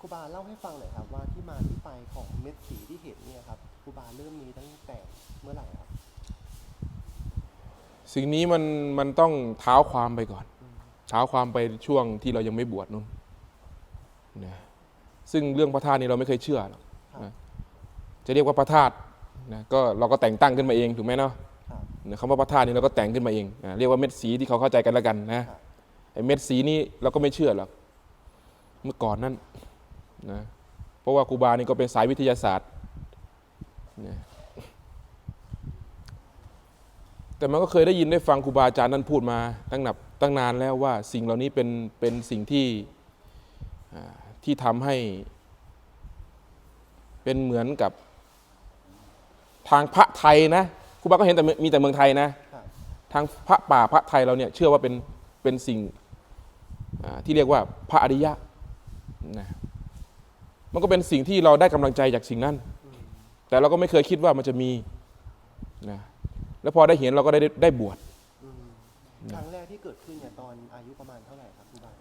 ครูบาเล่าให้ฟังหน่อยครับว่าที่มาที่ไปของเม็ดสีที่เห็นเนี่ยครับครูบาเริ่มมีตั้งแต่เมื่อไหร่ครับ สิ่งนี้มันมันต้องเท้าความไปก่อน เท้าความไปช่วงที่เรายังไม่บวชนู่นนะซึ่งเรื่องพระธาตุนี่เราไม่เคยเชื่อหรอกนะจะเรียกว่าพระธาตุนะก็เราก็แต่งตั้งขึ้นมาเองถูกไหมเนาะครับนะคำว่าพระธาตุนี่เราก็แต่งขึ้นมาเองนะเรียกว่าเม็ดสีที่เขาเข้าใจกันแล้วกันนะครับไอ้เม็ดสีนี้เราก็ไม่เชื่อหรอกเมื่อก่อนนั้น นะเพราะว่าครูบานี่ก็เป็นสายวิทยาศาสตร์นะแต่มันก็เคยได้ยินได้ฟังครูบาอาจารย์นั้นพูดมาตั้งนับตั้งนานแล้วว่าสิ่งเหล่านี้เป็นเป็นสิ่งที่ที่ทำให้เป็นเหมือนกับทางพระไทยนะครูบาก็เห็นแต่มีแต่เมืองไทยนะทางพระป่าพระไทยเราเนี่ยเชื่อว่าเป็นเป็นสิ่งที่เรียกว่าพระอริยะนะ มันก็เป็นสิ่งที่เราได้กำลังใจจากสิ่งนั้น แต่เราก็ไม่เคยคิดว่ามันจะมีนะแล้วพอได้เห็นเราก็ได้ได้บวชอืมครั้งแรกที่เกิดขึ้นเนี่ยตอนอายุประมาณเท่าไหร่ครับครูบา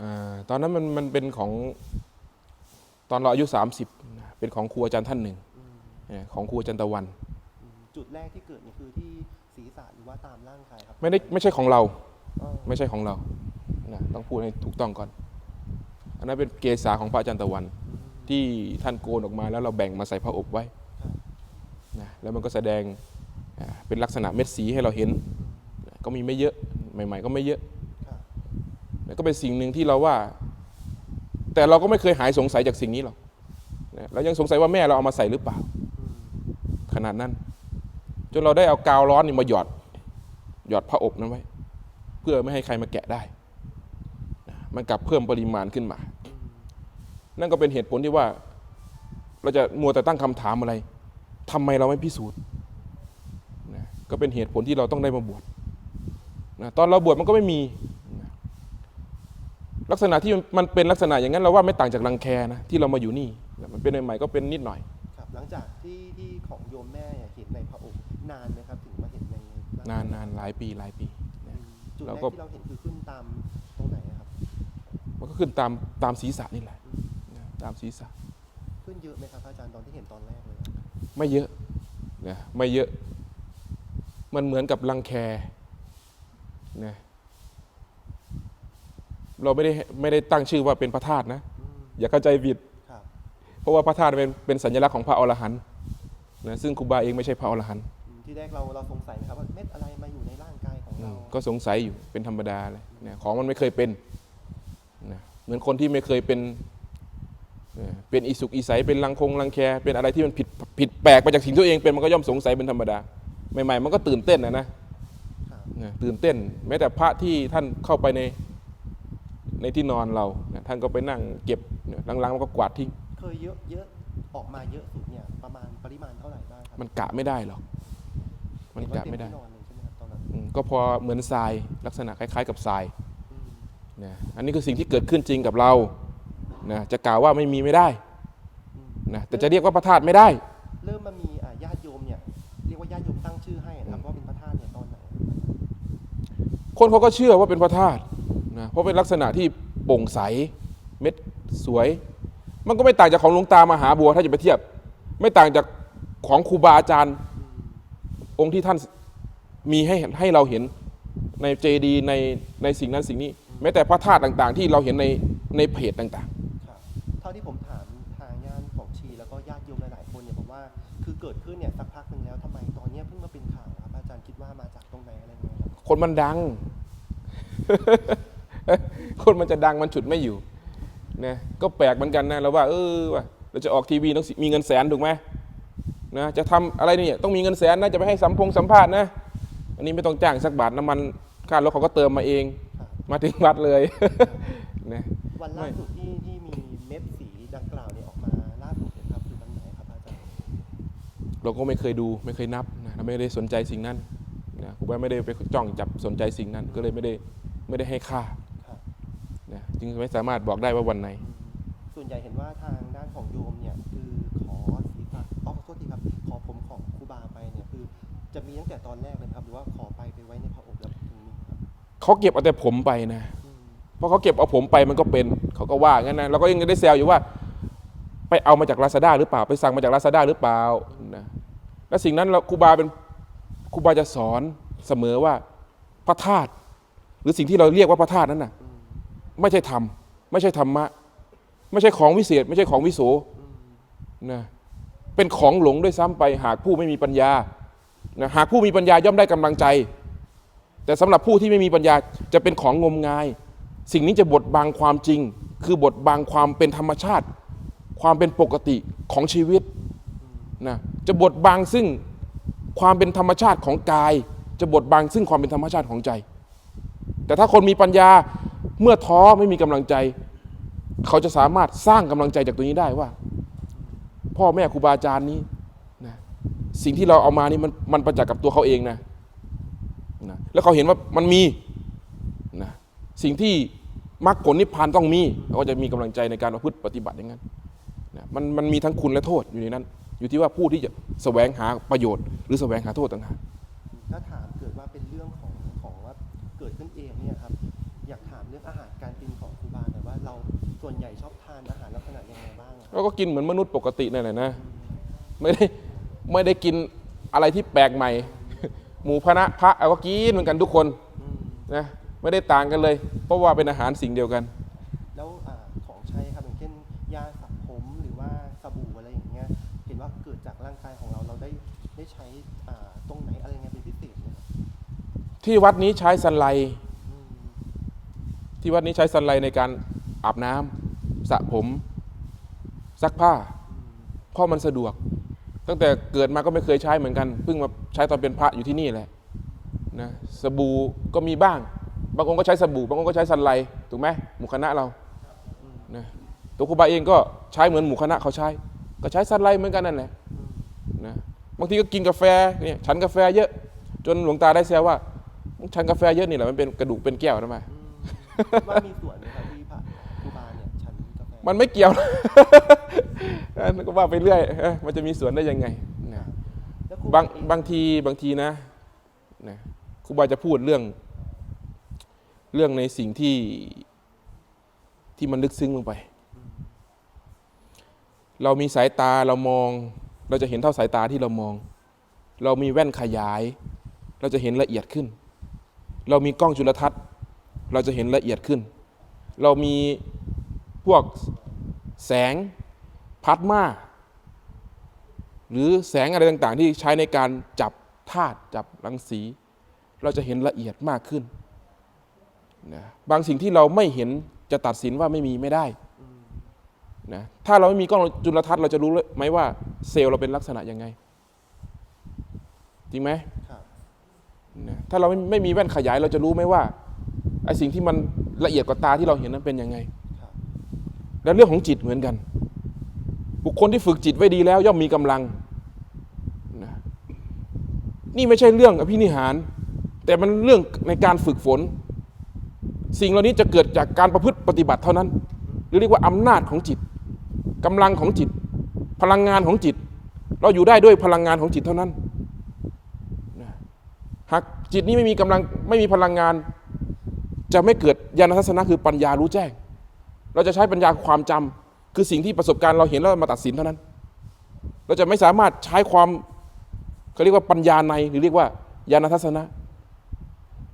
อาตอนนั้นมันมันเป็นของตอนเราอายุ 30นะเป็นของครูอาจารย์ท่านหนึ่งอืมนะของครูอาจารย์ตะวันอืมจุดแรกที่เกิดเนี่ยคือที่ศีรษะหรือว่าตามร่างกายครับไม่ได้ไม่ใช่ของเราอ๋อไม่ใช่ของเรานะต้องพูดให้ถูกต้องก่อน อันนั้นเป็นเกษาของพระอาจารย์ตะวัน ที่ท่านโกนออกมาแล้วเราแบ่งมาใส่ผ้าอบไว้นะแล้วมันก็แสดงเป็นลักษณะเม็ดสีให้เราเห็น ก็มีไม่เยอะใหม่ ๆ ก็ไม่เยอะครับนะก็เป็นสิ่งหนึ่งที่เราว่า แต่เราก็ไม่เคยหายสงสัยจากสิ่งนี้หรอกเรายังสงสัยว่าแม่เราเอามาใส่หรือเปล่า ขนาดนั้น จนเราได้เอากาวร้อนนี่มาหยอดหยอดผ้าอบนั้นไว้ เพื่อไม่ให้ใครมาแกะได้ มันกลับเพิ่มปริมาณขึ้นมา นั่นก็เป็นเหตุผลที่ว่า เราจะมัวแต่ตั้งคำถามอะไรทำไมเราไม่พิสูจน์นะก็เป็นเหตุผลที่เราต้องได้มาบวชนะตอนเราบวชมันก็ไม่มีนะลักษณะที่มันเป็นลักษณะอย่างนั้นเราว่าไม่ต่างจากรังแคนะที่เรามาอยู่นี่นะมันเป็นใหม่ๆก็เป็นนิดหน่อยครับหลังจากที่ที่ของโยมแม่เนี่ยเห็นในพระอบนานไหมครับถึงมาเห็นในร่งนานนานหลายปีหลายปีอืนะมจุดแรเรากก็ที่เราเห็นคือขึ้นตามตรงไหนอะครับ มันก็ขึ้นตามตามศีรษะนี่แหละนะตามศีรษะขึ้นเยอะไหมครับอาจารย์ตอนที่เห็นตอนแรกเลยอะไม่เยอะนะไม่เยอะ มันเหมือนกับรังแคนะเราไม่ได้ไม่ได้ตั้งชื่อว่าเป็นพระธาตุนะ อืมอย่าเข้าใจผิด ครับเพราะว่าพระธาตุเป็นเป็นสัญลักษณ์ของพระอรหันต์นะซึ่งครูบาเองไม่ใช่พระอรหันต์อืมที่แรกเราเราสงสัยไหมครับว่าเม็ดอะไรมาอยู่ในร่างกายของอืเรามก็สงสัยอยู่เป็นธรรมดาเลยนะของมันไม่เคยเป็นนะ เหมือนคนที่ไม่เคยเป็นเอ่อเป็นอิสุกอิสัยเป็นรังคงรังแค เป็นอะไรที่มันผิดผิดแปลกไปจากสิ่งที่ตัวเองเป็นมันก็ย่อมสงสัยเป็นธรรมดา ใหม่ ๆ มันก็ตื่นเต้นนะนะครับนะตื่นเต้น แม้แต่พระที่ท่านเข้าไปในในที่นอนเรานะท่านก็ไปนั่งเก็บเนี่ยหลังๆมันก็กวาดทิ้งเคยเยอะเยอะออกมาเยอะสุดเนี่ยประมาณปริมาณเท่าไหร่บ้างครับมันกะไม่ได้หรอกมันเห็ว่กะไม่ได้เต็ที่นอนเลยใช่ไหมครับตอนนั้นอืมก็พอเหมือนทรายลักษณะคล้าย ๆ กับทรายอืม นะอันนี้คือสิ่งที่เกิดขึ้นจริงกับเรานะจะกล่าวว่าไม่มีไม่ได้อืมนะแต่จะเรียกว่าพระธาตุไม่ได้ เริ่มมามีอะญาติโยมเนี่ยเรียกว่าญาติโยมตั้งชื่อให้นะครับว่าเป็นพระธาตุเนี่ยตอนไหนคนเขาก็เชื่อว่าเป็นพระธาตุนะเพราะเป็นลักษณะที่โปร่งใสเม็ดสวย มันก็ไม่ต่างจากของหลวงตามหาบัวถ้าจะไปเทียบ ไม่ต่างจากของครูบาอาจารย์ องค์ที่ท่านมีให้ให้เราเห็นในเจดีย์ในในสิ่งนั้นสิ่งนี้ แม้แต่พระธาตุต่างๆ ที่เราเห็นในในเพจต่างครับเท่าที่ผมถามทางญาติของชี แล้วก็ญาติโยมหลายๆคนเนี่ยบอกว่าคือเกิดขึ้นเนี่ยสักพักหนึ่งแล้วทำไมตอนเนี้ยเพิ่งมาเป็นข่าวครับอาจารย์คิดว่ามาจากตรงไหนอะไรเงี้ยครับๆ คนมันดัง คนมันจะดังมันฉุดไม่อยู่นะก็แปลกเหมือนกันนะเราว่าเออว่าเราจะออกทีวีต้องมีเงินแสนถูกไหมนะจะทำอะไรเนี่ยต้องมีเงินแสนนะจะไปให้สัมพงสัมภาษณ์นะอันนี้ไม่ต้องจ้างสักบาทน้ำมันค่ารถเขาก็เติมมาเองครับ มาถึงวัดเลยนะวันล่าสุดที่ที่มีเม็ดสีดังกล่าวเนี่ยออกมาล่าสุดเนี่ยครับคือวันไหนครับอาจารย์เราก็ไม่เคยดูไม่เคยนับนะเราไม่ได้สนใจสิ่งนั้นนะครูบาไม่ได้ไปจ้องจับสนใจสิ่งนั้น ก็เลยไม่ได้ไม่ได้ให้ค่าครับนะจึงไม่สามารถบอกได้ว่าวันไหนอืมส่วนใหญ่เห็นว่าทางด้านของโยมเนี่ยคือขอศีรษะอ๋อขอโทษทีครับขอผมของครูบาไปเนี่ยคือจะมีตั้งแต่ตอนแรกเลยไหมครับหรือว่าข เขาเก็บเอาแต่ผมไปนะเพราะเขาเก็บเอาผมไปมันก็เป็นเขาก็ว่างั้นนะเราก็ยังได้แซวอยู่ว่า ไปเอามาจากลาซาด้าหรือเปล่า ไปสั่งมาจากลาซาด้าหรือเปล่านะและสิ่งนั้นเราครูบาเป็นครูบาจะสอนเสมอว่าพระธาตุหรือสิ่งที่เราเรียกว่าพระธาตุนั้นน่ะ ไม่ใช่ธรรมไม่ใช่ธรรมะ ไม่ใช่ของวิเศษ ไม่ใช่ของวิโสนะเป็นของหลงด้วยซ้ำไป หากผู้ไม่มีปัญญานะหากผู้มีปัญญาย่อมได้กำลังใจ แต่สำหรับผู้ที่ไม่มีปัญญาจะเป็นของงมงาย สิ่งนี้จะบดบังความจริง คือบดบังความเป็นธรรมชาติ ความเป็นปกติของชีวิตนะจะบดบังซึ่งความเป็นธรรมชาติของกาย จะบดบังซึ่งความเป็นธรรมชาติของใจ แต่ถ้าคนมีปัญญาเมื่อท้อไม่มีกำลังใจ เขาจะสามารถสร้างกำลังใจจากตัวนี้ได้ว่า พ่อแม่ครูบาอาจารย์นี้นะสิ่งที่เราเอามานี่มันมันประจักษ์กับตัวเขาเองนะ นะแล้วเขาเห็นว่ามันมีนะสิ่งที่มรรคผลนิพพานต้องมีเขาก็จะมีกำลังใจในการประพฤติปฏิบัติอย่างนั้นนะมันมันมีทั้งคุณและโทษอยู่ในนั้น อยู่ที่ว่าผู้ที่จะแสวงหาประโยชน์ หรือแสวงหาโทษต่างหากถ้าถามเกิดว่าเป็นเรื่องของของว่าเกิดขึ้นเองเนี่ยครับอยากถามเรื่องอาหารการกินของครูบาแต่อยว่าเราส่วนใหญ่ชอบทานอาหารลักษณะยังไงบ้างอะเราก็กินเหมือนมนุษย์ปกตินั่นแหละนะไม่ได้ไม่ได้กินอะไรที่แปลกใหม่ หมูพระพระเอาก็กินเหมือนกันทุกคนอืมนะไม่ได้ต่างกันเลย เพราะว่าเป็นอาหารสิ่งเดียวกัน แล้วอาของใช้ครับอย่างเช่นยาสระผมหรือว่าสบู่อะไรอย่างเงี้ยเห็นว่าเกิดจากร่างกายของเราเราได้ได้ใช้อ่าตรงไหนอะไรยังไงเป็นพิเศษไหมครับที่วัดนี้ใช้สันไลอืมที่วัดนี้ใช้สันไลในการอาบน้ำสระผมซักผ้าเพราะมันสะดวก ตั้งแต่เกิดมาก็ไม่เคยใช้เหมือนกันเพิ่งมาใช้ตอนเป็นพระอยู่ที่นี่แหละนะสบู่ก็มีบ้าง บางองค์ก็ใช้สบู่บางองค์ก็ใช้สันไลถูกไหมหมู่คณะเรานะตัวครูบาเองก็ใช้เหมือนหมู่คณะเขาใช้ ก็ใช้สันไลเหมือนกันนั่นแหละนะบางทีก็กินกาแฟเนี่ยฉันกาแฟเยอะจนหลวงตาได้แซวว่าฉันกาแฟเยอะนี่แหละมันเป็นกระดูกเป็นแก้วนะมามคิดว่ามีส่วน มันไม่เกี่ยวนั่นก็ว่าไปเรื่อยเอ้ยมันจะมีส่วนได้ยังไงนะแล้วครูบางเองบางทีบางทีนะนะครูบาจะพูดเรื่อง เรื่องในสิ่งที่ที่มันลึกซึ้งลงไป เรามีสายตาเรามอง เราจะเห็นเท่าสายตาที่เรามอง เรามีแว่นขยาย เราจะเห็นละเอียดขึ้น เรามีกล้องจุลทรรศน์ เราจะเห็นละเอียดขึ้น เรามี พวกแสงพลาสมาหรือแสงอะไรต่างๆ ที่ใช้ในการจับธาตุจับรังสี เราจะเห็นละเอียดมากขึ้นนะบางสิ่งที่เราไม่เห็นจะตัดสินว่าไม่มีไม่ได้นะถ้าเราไม่มีกล้องจุลทรรศน์เราจะรู้ไหมว่าเซลล์เราเป็นลักษณะยังไง จริงไหมครับนะถ้าเราไม่ไม่มีแว่นขยายเราจะรู้ไหมว่าไอ้สิ่งที่มันละเอียดกว่าตาที่เราเห็นนั้นเป็นยังไงครับ และเรื่องของจิตเหมือนกัน บุคคลที่ฝึกจิตไว้ดีแล้ว ย่อมมีกำลังนะนี่ไม่ใช่เรื่องอภินิหาร แต่มันเรื่องในการฝึกฝน สิ่งเหล่านี้จะเกิดจากการประพฤติปฏิบัติเท่านั้น หรือเรียกว่าอำนาจของจิตกำลังของจิต พลังงานของจิต เราอยู่ได้ด้วยพลังงานของจิตเท่านั้นหากจิตนี้ไม่มีกำลังไม่มีพลังงาน จะไม่เกิดญาณทัศนะคือปัญญารู้แจ้ง เราจะใช้ปัญญาความจำคือสิ่งที่ประสบการณ์เราเห็นแล้วมาตัดสินเท่านั้น เราจะไม่สามารถใช้ความเขาเรียกว่าปัญญาในหรือเรียกว่าญาณทัศนะ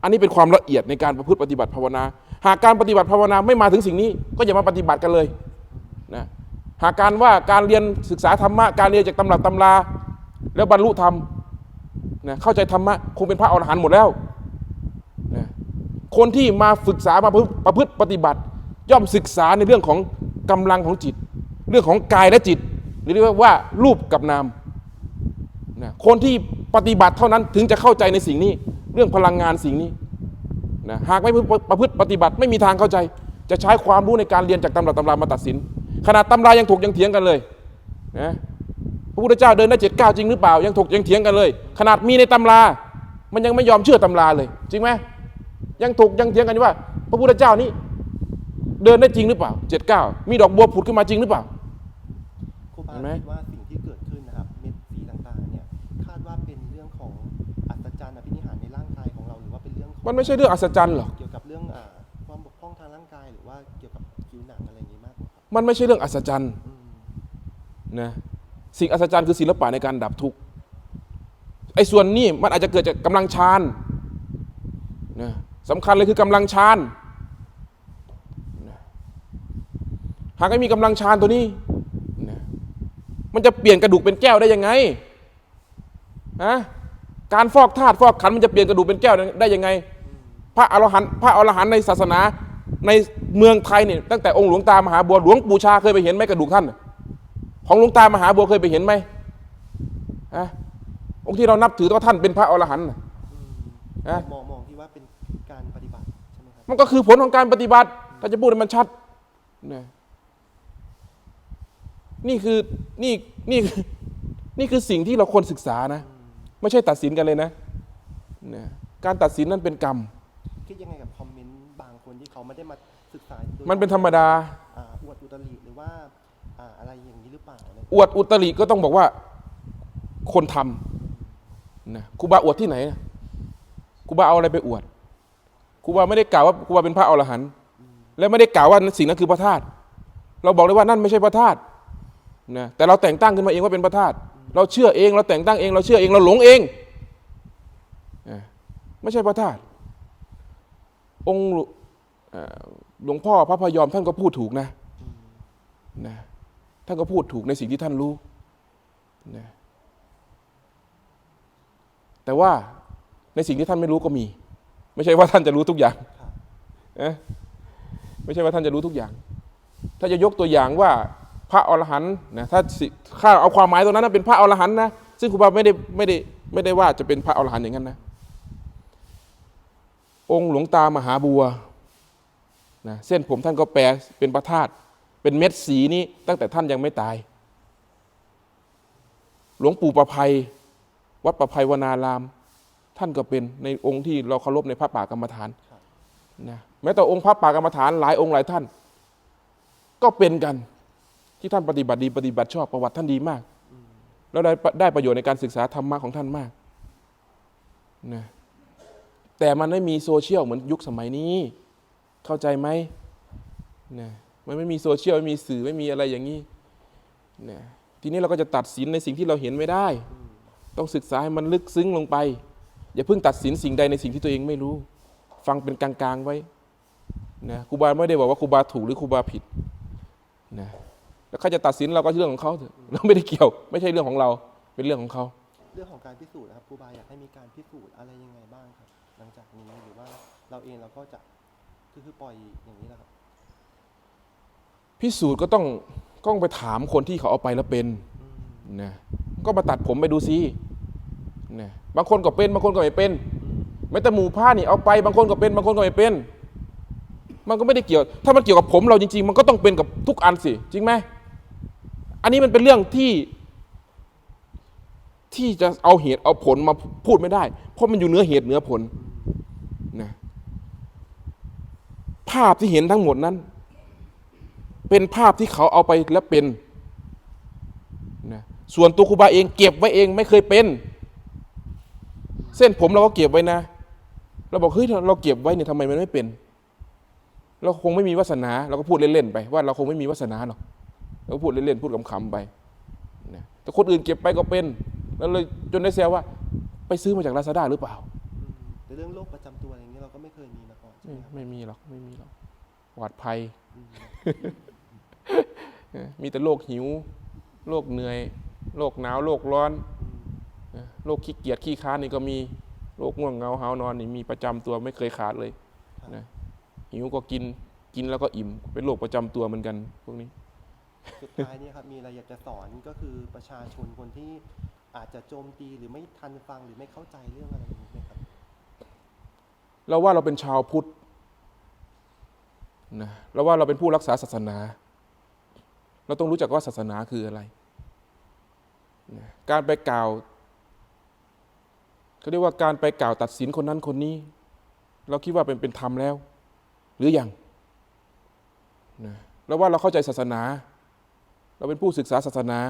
อันนี้เป็นความละเอียดในการประพฤติปฏิบัติภาวนา หากการปฏิบัติภาวนาไม่มาถึงสิ่งนี้ ก็อย่ามาปฏิบัติกันเลยนะหากการว่าการเรียนศึกษาธรรมะการเรียนจากตำรับตำรา แล้วบรรลุธรรมนะเข้าใจธรรมะคงเป็นพระอรหันต์หมดแล้วนะคนที่มาฝึกษามาพฤติประพฤติปฏิบัติ ย่อมศึกษาในเรื่องของกำลังของจิต เรื่องของกายและจิต หรือเรียกว่ารูปกับนามนะคนที่ปฏิบัติเท่านั้นถึงจะเข้าใจในสิ่งนี้ เรื่องพลังงานสิ่งนี้นะหากไม่ประพฤติปฏิบัติไม่มีทางเข้าใจ จะใช้ความรู้ในการเรียนจากตำราตำรามาตัดสิน ขนาดตำรายังถกยังเถียงกันเลยนะพระพุทธเจ้าเดินได้เจ็ดเก้าจริงหรือเปล่า ยังถกยังเถียงกันเลย ขนาดมีในตำรา มันยังไม่ยอมเชื่อตำราเลย จริงไหมยังถกยังเถียงกันว่า พระพุทธเจ้านี้ เดินได้จริงหรือเปล่าเจ็ดเก้ามีดอกบัวผุดขึ้นมาจริงหรือเปล่า ครูบาเห็นไหม คิดว่าสิ่งที่เกิดขึ้นนะครับเม็ดสีต่างๆเนี่ยคาดว่าเป็นเรื่องของอัศจรรย์อภินิหารในร่างกายของเราหรือว่าเป็นเรื่องของมันไม่ใช่เรื่องอัศจรรย์หรอก เกี่ยวกับเรื่องอ่าความบกพร่องทางร่างกายมันไม่ใช่เรื่องอัศจรรย์นะสิ่งอัศจรรย์คือศิลปะในการดับทุกข์ไอ้ส่วนนี้มันอาจจะเกิดจากกำลังฌานนะสำคัญเลยคือกำลังฌานนะ หากไม่มีกำลังฌานตัวนี้นะมันจะเปลี่ยนกระดูกเป็นแก้วได้ยังไงฮะการฟอกธาตุฟอกขันธ์มันจะเปลี่ยนกระดูกเป็นแก้วได้ยังไง พระอรหันต์พระอรหันต์ในศาสนาในเมืองไทยเนี่ยตั้งแต่องค์หลวงตามหาบัวหลวงปู่ชาเคยไปเห็นไหมกระดูกท่านน่ะของหลวงตามหาบัวเคยไปเห็นไหมฮะองค์ที่เรานับถือว่าท่านเป็นพระอรหันต์น่ะฮะมองมองที่ว่าเป็นการปฏิบัติใช่ไหมครับมันก็คือผลของการปฏิบัติ ถ้าจะพูดให้มันชัดนะ นี่คือนี่นี่คือนี่คือสิ่งที่เราควรศึกษานะ ไม่ใช่ตัดสินกันเลยนะนะการตัดสินนั้นเป็นกรรม คิดยังไงกับคอมเมนต์บางคนที่เขาไม่ได้มาศึกษาโดยมันเป็นธรรมดา อ่าอวดอุตริหรือว่าอ่าอะไรอย่างนี้หรือเปล่าอะไรอวดอุตริก็ต้องบอกว่า คนทำนะครูบาอวดที่ไหนนะครูบาเอาอะไรไปอวดครูบาไม่ได้กล่าวว่าครูบาเป็นพระอรหันต์และไม่ได้กล่าวว่าสิ่งนั้นคือพระธาตุเราบอกเลยว่านั่นไม่ใช่พระธาตุ นะแต่เราแต่งตั้งขึ้นมาเองว่าเป็นพระธาตุเราเชื่อเองเราแต่งตั้งเองเราเชื่อเองเราหลงเองนะไม่ใช่พระธาตุองค์หลวเอ่อหลวงพ่อพระพยอมท่านก็พูดถูกนะนะท่านก็พูดถูกในสิ่งที่ท่านรู้นะแต่ว่าในสิ่งที่ท่านไม่รู้ก็มี ไม่ใช่ว่าท่านจะรู้ทุกอย่างครับนะไม่ใช่ว่าท่านจะรู้ทุกอย่าง ถ้าจะยกตัวอย่างว่า พระอรหันต์นะถ้าข้าเอาความหมายตรงนั้นนะเป็นพระอรหันต์นะซึ่งครูบาไม่ได้ไม่ได้ไม่ได้ว่าจะเป็นพระอรหันต์อย่างนั้นนะองค์หลวงตามหาบัวนะเส้นผมท่านก็แปลเป็นพระธาตุเป็นเม็ดสีนี้ตั้งแต่ท่านยังไม่ตาย หลวงปู่ประภัย วัดประภัยวนาราม ท่านก็เป็นในองค์ที่เราเคารพในพระป่ากรรมฐานนะแม้แต่องค์พระป่ากรรมฐานหลายองค์หลายท่าน ก็เป็นกัน ที่ท่านปฏิบัติดีปฏิบัติชอบประวัติท่านดีมาก แล้วได้ได้ประโยชน์ในการศึกษาธรรมะของท่านมากนะแต่มันไม่มีโซเชียลเหมือนยุคสมัยนี้ เข้าใจไหมนะมันไม่มีโซเชียลไม่มีสื่อไม่มีอะไรอย่างนี้นะทีนี้เราก็จะตัดสินในสิ่งที่เราเห็นไม่ได้ ต้องศึกษาให้มันลึกซึ้งลงไป อย่าเพิ่งตัดสินสิ่งใดในสิ่งที่ตัวเองไม่รู้ ฟังเป็นกลางๆไว้นะครูบาไม่ได้บอกว่าครูบาถูกหรือครูบาผิดนะ แล้วใครจะตัดสินเราก็เรื่องของเขาเถอะเราไม่ได้เกี่ยว ไม่ใช่เรื่องของเรา เป็นเรื่องของเขา เรื่องของการพิสูจน์นะครับครูบาอยากให้มีการพิสูจน์อะไรยังไงบ้างครับ หลังจากนี้หรือว่าเราเองเราก็จะคือคือปล่อยอย่างนี้แหละครับ พิสูจน์ก็ต้องก็ต้องไปถามคนที่เขาเอาไปแล้วเป็นอืมนะก็มาตัดผมไปดูซินะบางคนก็เป็นบางคนก็ไม่เป็นแม้แต่หมู่ผ้านี่เอาไปบางคนก็เป็นบางคนก็ไม่เป็น มันก็ไม่ได้เกี่ยว ถ้ามันเกี่ยวกับผมเราจริง ๆ มันก็ต้องเป็นกับทุกอันสิ จริงไหม อันนี้มันเป็นเรื่องที่ ที่จะเอาเหตุเอาผลมาพูดไม่ได้ เพราะมันอยู่เหนือเหตุเหนือผลนะภาพที่เห็นทั้งหมดนั้น เป็นภาพที่เขาเอาไปแล้วเป็นนะส่วนตัวครูบาเองเก็บไว้เองไม่เคยเป็น เส้นผมเราก็เก็บไว้นะเราบอกเฮ้ยเราเก็บไว้เนี่ยทำไมมันไม่เป็น เราคงไม่มีวาสนา เราก็พูดเล่นๆไปว่าเราคงไม่มีวาสนาหรอก เราก็พูดเล่นๆพูดขำๆไปนะแต่คนอื่นเก็บไปก็เป็น แล้วเลยจนได้แซวว่า ไปซื้อมาจากลาซาด้าหรือเปล่าอืมแต่เรื่องโรคประจำตัวอะไรอย่างนี้เราก็ไม่เคยมีมาก่อนใช่ไม่ไหมครับไม่มีหรอกไม่มีหรอกหวาดภัย อืมเออมีแต่โรคหิวโรคเหนื่อยโรคหนาวโรคร้อนอืมโรคขี้เกียจขี้ค้านนี่ก็มีโรคง่วงเหงาหาวนอนนี่มีประจำตัวไม่เคยขาดเลย ครับ นะ หิวก็กินกินแล้วก็อิ่ม เป็นโรคประจำตัวเหมือนกัน พวกนี้ สุดท้ายเนี่ยครับมีอะไรอยากจะสอนก็คือประชาชนคนที่อาจจะโจมตีหรือไม่ทันฟังหรือไม่เข้าใจเรื่องอะไรอย่างนี้ไหมครับ เราว่าเราเป็นชาวพุทธนะเราว่าเราเป็นผู้รักษาศาสนา เราต้องรู้จักว่าศาสนาคืออะไรนะการไปกล่าวเขาเรียกว่าการไปกล่าวตัดสินคนนั้นคนนี้ เราคิดว่าเป็นเป็นธรรมแล้ว หรืออยังนะเราว่าเราเข้าใจศาสนา เราเป็นผู้ศึกษาศาสนา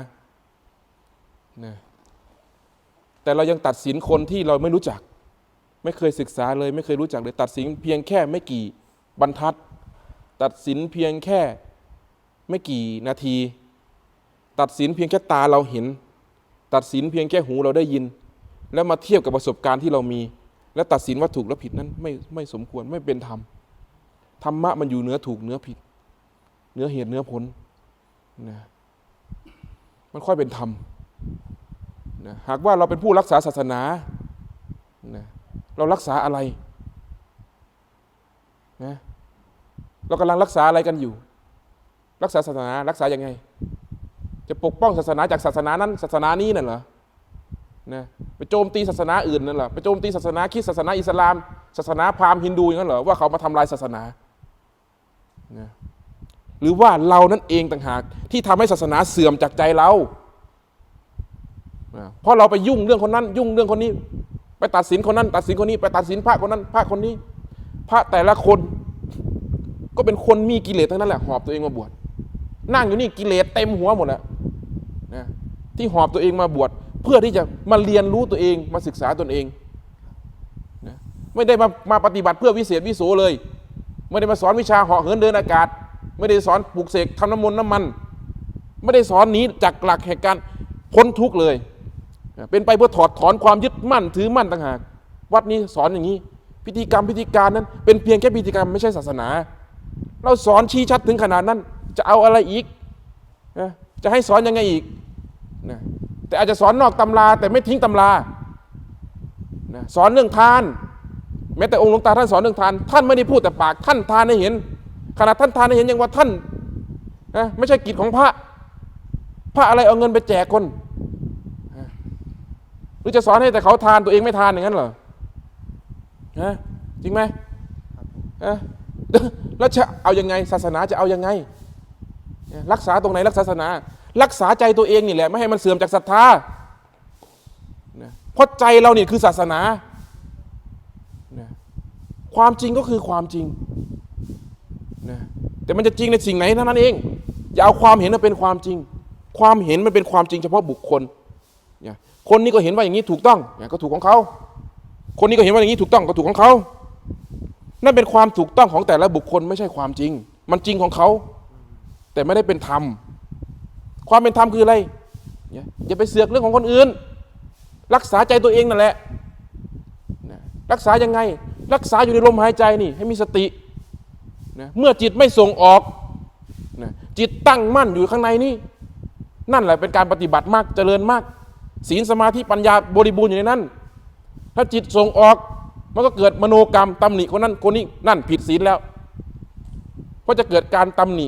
นะแต่เรายังตัดสินคนที่เราไม่รู้จัก ไม่เคยศึกษาเลย ไม่เคยรู้จักเลยตัดสินเพียงแค่ไม่กี่บรรทัด ตัดสินเพียงแค่ไม่กี่นาที ตัดสินเพียงแค่ตาเราเห็น ตัดสินเพียงแค่หูเราได้ยิน แล้วมาเทียบกับประสบการณ์ที่เรามี แล้วตัดสินว่าถูกและผิดนั้นไม่ไม่สมควรไม่เป็นธรรมธรรมะมันอยู่เหนือถูกเหนือผิดเหนือเหตุเหนือผลนะ มันค่อยเป็นธรรมนะหากว่าเราเป็นผู้รักษาศาสนานะเรารักษาอะไรนะเรากำลังรักษาอะไรกันอยู่ รักษาศาสนารักษาอยังไง จะปกป้องศาสนาจากศาสนานั้น ศาสนานี้นั่นเหรอนะไปโจมตีศาสนาอื่นนั่นเหรอไปโจมตีศาสนาคริสต์ศาสนาอิสลาม ศาสนาพราหมณ์ฮินดูอย่างนั้นเหรอว่าเขามาทำลายศาสนานะ หรือว่าเรานั่นเองต่างหาก ที่ทำให้ศาสนาเสื่อมจากใจเรา เพราะเราไปยุ่งเรื่องคนนั้น ยุ่งเรื่องคนนี้ ไปตัดสินคนนั้น ตัดสินคนนี้ ไปตัดสินพระคนนั้นพระคนนี้ พระแต่ละคน ก็เป็นคนมีกิเลสทั้งนั้นแหละหอบตัวเองมาบวชนั่งอยู่นี่กิเลสเต็มหัวหมดแล้วนะที่หอบตัวเองมาบวชเพื่อที่จะมาเรียนรู้ตัวเองมาศึกษาตนเองนะไม่ได้มามาปฏิบัติเพื่อวิเศษวิโสเลย ไม่ได้มาสอนวิชาเหาะเหินเดินอากาศ ไม่ได้สอนปลูกเสกทำน้ำมนต์น้ำมัน ไม่ได้สอนหนีจากหลักแห่งการพ้นทุกข์เลย เป็นไปเพื่อถอดถอนความยึดมั่นถือมั่นต่างหาก วัดนี้สอนอย่างนี้ พิธีกรรมพิธีการนั้น เป็นเพียงแค่พิธีกรรมไม่ใช่ศาสนา เราสอนชี้ชัดถึงขนาดนั้น จะเอาอะไรอีกจะให้สอนยังไงอีกนะแต่อาจจะสอนนอกตำราแต่ไม่ทิ้งตำรานะสอนเรื่องทาน แม้แต่องค์หลวงตาท่านสอนเรื่องทาน ท่านไม่ได้พูดแต่ปากท่านทานให้เห็น ขนาดท่านทานให้เห็นยังว่าท่านนะไม่ใช่กิจของพระ พระอะไรเอาเงินไปแจกคน หรือจะสอนให้แต่เขาทานตัวเองไม่ทานอย่างนั้นเหรอฮะจริงไหมเอ๊ะแล้วจะเอายังไงศาสนาจะเอายังไง รักษาตรงไหนรักษาศาสนา รักษาใจตัวเองนี่แหละไม่ให้มันเสื่อมจากศรัทธาเพราะใจเรานี่คือศาสนา ความจริงก็คือความจริง แต่มันจะจริงในสิ่งไหนเท่านั้นเอง อย่าเอาความเห็นมาเป็นความจริง ความเห็นมันเป็นความจริงเฉพาะบุคคลเนี่ยคนนี้ก็เห็นว่าอย่างนี้ถูกต้องเนี่ยก็ถูกของเขา คนนี้ก็เห็นว่าอย่างนี้ถูกต้องก็ถูกของเขา นั่นเป็นความถูกต้องของแต่ละบุคคลไม่ใช่ความจริง มันจริงของเขา แต่ไม่ได้เป็นธรรม ความเป็นธรรมคืออะไรเนี่ยอย่าไปเสือกเรื่องของคนอื่น รักษาใจตัวเองนั่นแหละนะรักษายังไง รักษาอยู่ในลมหายใจนี่ ให้มีสติ นะเมื่อจิตไม่ส่งออกนะจิตตั้งมั่นอยู่ข้างในนี่นั่นแหละเป็นการปฏิบัติมากเจริญมาก ศีลสมาธิปัญญาบริบูรณ์อยู่ในนั้น ถ้าจิตส่งออกมันก็เกิดมโนกรรมตำหนิคนนั้นคนนี้นั่นผิดศีลแล้วเพราะจะเกิดการตำหนิ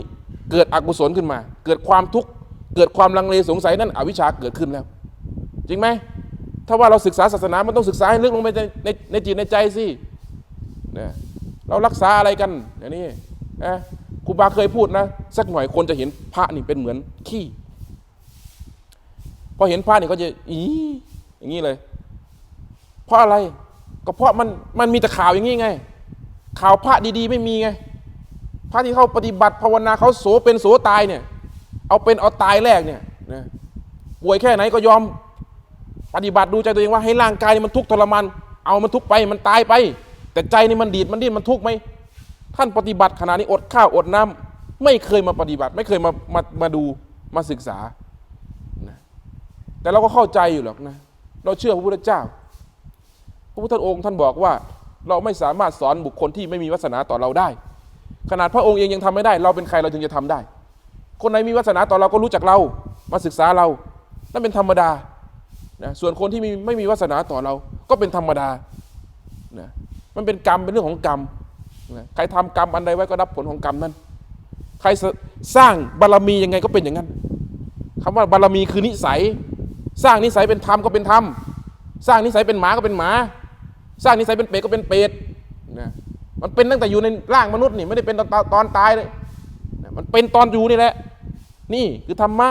เกิดอกุศลขึ้นมา เกิดความทุกข์เกิดความลังเลสงสัยนั่นอวิชชาเกิดขึ้นแล้ว จริงไหมถ้าว่าเราศึกษาศาสนามันต้องศึกษาให้ลึกลงไปในในในจิตในใจสิเนี่ย เรารักษาอะไรกันอย่างนี้นะครูบาเคยพูดนะ สักหน่อยคนจะเห็นพระนี่เป็นเหมือนขี้พอเห็นพระนี่ก็จะอีอย่างนี้เลย เพราะอะไรก็เพราะมันมันมีแต่ข่าวอย่างนี้ไง ข่าวพระดีๆ ไม่มีไง พระที่เขาปฏิบัติภาวนาเขาโสเป็นโสตายเนี่ย เอาเป็นเอาตายแรกเนี่ยนะป่วยแค่ไหนก็ยอมปฏิบัติดูใจตัวเองว่าให้ร่างกายนี่มันทุกข์ทรมานเอามันทุกข์ไปมันตายไป แต่ใจนี่มันดีดมันดิ้นมันทุกข์ไหมท่านปฏิบัติขนาดนี้อดข้าวอดน้ำไม่เคยมาปฏิบัติ ไม่เคยมามามาดูมาศึกษานะแต่เราก็เข้าใจอยู่หรอกนะ เราเชื่อพระพุทธเจ้า พระพุทธองค์ท่านบอกว่า เราไม่สามารถสอนบุคคลที่ไม่มีวาสนาต่อเราได้ ขนาดพระองค์เองยังทำไม่ได้ เราเป็นใครเราถึงจะทำได้ คนไหนมีวาสนาต่อเราก็รู้จักเรามาศึกษาเรานั่นเป็นธรรมดานะส่วนคนที่ไม่มีวาสนาต่อเรา ก็เป็นธรรมดานะ มันเป็นกรรมเป็นเรื่องของกรรมใครทำกรรมอันใดไว้ก็รับผลของกรรมนั้น ใครสร้างบารมียังไงก็เป็นอย่างนั้นคำว่าบารมีคือนิสัย สร้างนิสัยเป็นธรรมก็เป็นธรรมสร้างนิสัยเป็นหมาก็เป็นหมา สร้างนิสัยเป็นเป็ดก็เป็นเป็ดนะมันเป็นตั้งแต่อยู่ในร่างมนุษย์นี่ไม่ได้เป็นตอนตอนตายเลยมันเป็นตอนอยู่นี่แหละ นี่คือธรรมะ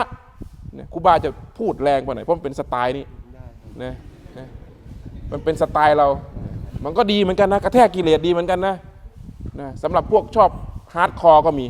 เนี่ยครูบาจะพูดแรงไปหน่อยเพราะมันเป็นสไตล์นี้นะนะมันเป็นสไตล์เรา มันก็ดีเหมือนกันนะกระแทกกิเลสดีเหมือนกันนะนะสำหรับพวกชอบฮาร์ดคอร์ก็มี